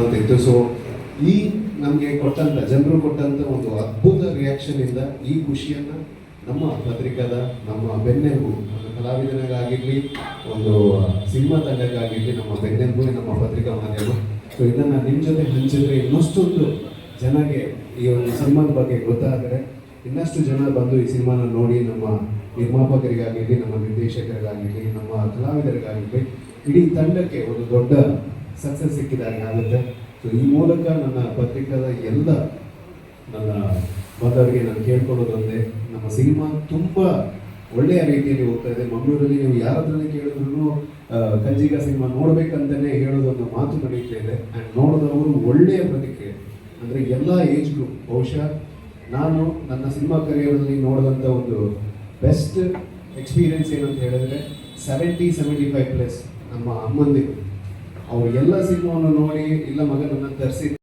ಅಂತಿತ್ತು ಸೊ ಈ ನಮಗೆ ಕೊಟ್ಟಂತ, ಜನರು ಕೊಟ್ಟಂತ ಒಂದು ಅದ್ಭುತ ರಿಯಾಕ್ಷನ್ ಇಂದ ಈ ಖುಷಿಯನ್ನ ನಮ್ಮ ಪತ್ರಿಕಾದ, ನಮ್ಮ ಬೆನ್ನೆಲುಬು ಒಂದು ಕಲಾವಿದನಿಗಾಗಿರ್ಲಿ, ಒಂದು ಸಿನಿಮಾ ತಂಡಕ್ಕಾಗಿರ್ಲಿ, ನಮ್ಮ ಬೆನ್ನೆಲುಬು, ನಮ್ಮ ಪತ್ರಿಕಾ ಮಾಧ್ಯಮ. ಸೊ ಇದನ್ನ ನಿಮ್ಮ ಜೊತೆ ಹಂಚಿದ್ರೆ ಇನ್ನಷ್ಟೊಂದು ಜನಗೆ ಈ ಒಂದು ಸಿನಿಮಾದ ಬಗ್ಗೆ ಗೊತ್ತಾದರೆ, ಇನ್ನಷ್ಟು ಜನ ಬಂದು ಈ ಸಿನಿಮಾನ ನೋಡಿ ನಮ್ಮ ನಿರ್ಮಾಪಕರಿಗಾಗಿರಲಿ, ನಮ್ಮ ನಿರ್ದೇಶಕರಿಗಾಗಿರಲಿ, ನಮ್ಮ ಕಲಾವಿದರಿಗಾಗಿರಲಿ, ಇಡೀ ತಂಡಕ್ಕೆ ಒಂದು ದೊಡ್ಡ ಸಕ್ಸಸ್ ಸಿಕ್ಕಿದಾಗ ಆಗುತ್ತೆ. ಸೊ ಈ ಮೂಲಕ ನನ್ನ ಪತ್ರಿಕಾದ ಎಲ್ಲ ನನ್ನ ಮತವರಿಗೆ ನಾನು ಕೇಳ್ಕೊಳ್ಳೋದೊಂದೇ ನಮ್ಮ ಸಿನಿಮಾ ತುಂಬ ಒಳ್ಳೆಯ ರೀತಿಯಲ್ಲಿ ಹೋಗ್ತಾ ಇದೆ. ಮಂಗಳೂರಲ್ಲಿ ನೀವು ಯಾರ ಹತ್ರನೇ ಕೇಳಿದ್ರು ಕಂಜಿಗ ಸಿನಿಮಾ ನೋಡ್ಬೇಕಂತಾನೆ ಹೇಳೋದೊಂದು ಮಾತು ನಡೀತಾ ಇದೆ. ಆ್ಯಂಡ್ ನೋಡಿದವರು ಒಳ್ಳೆಯ ಪ್ರತಿಕ್ರಿಯೆ. ಅಂದರೆ ಎಲ್ಲ ಏಜ್ ಗ್ರೂಪ್ ಬಹುಶಃ ನಾನು ನನ್ನ ಸಿನಿಮಾ ಕರಿಯರಲ್ಲಿ ನೋಡಿದಂಥ ಒಂದು ಬೆಸ್ಟ್ ಎಕ್ಸ್ಪೀರಿಯನ್ಸ್ ಏನಂತ ಹೇಳಿದ್ರೆ ಸೆವೆಂಟಿ ಸೆವೆಂಟಿ ಫೈವ್ ಪ್ಲಸ್ ನಮ್ಮ ಅಮ್ಮಂದಿರು. ಅವ್ರು ಎಲ್ಲ ಸಿನಿಮಾವನ್ನು ನೋಡಿ ಇಲ್ಲ ಮಗ ನನ್ನ ತರಿಸಿ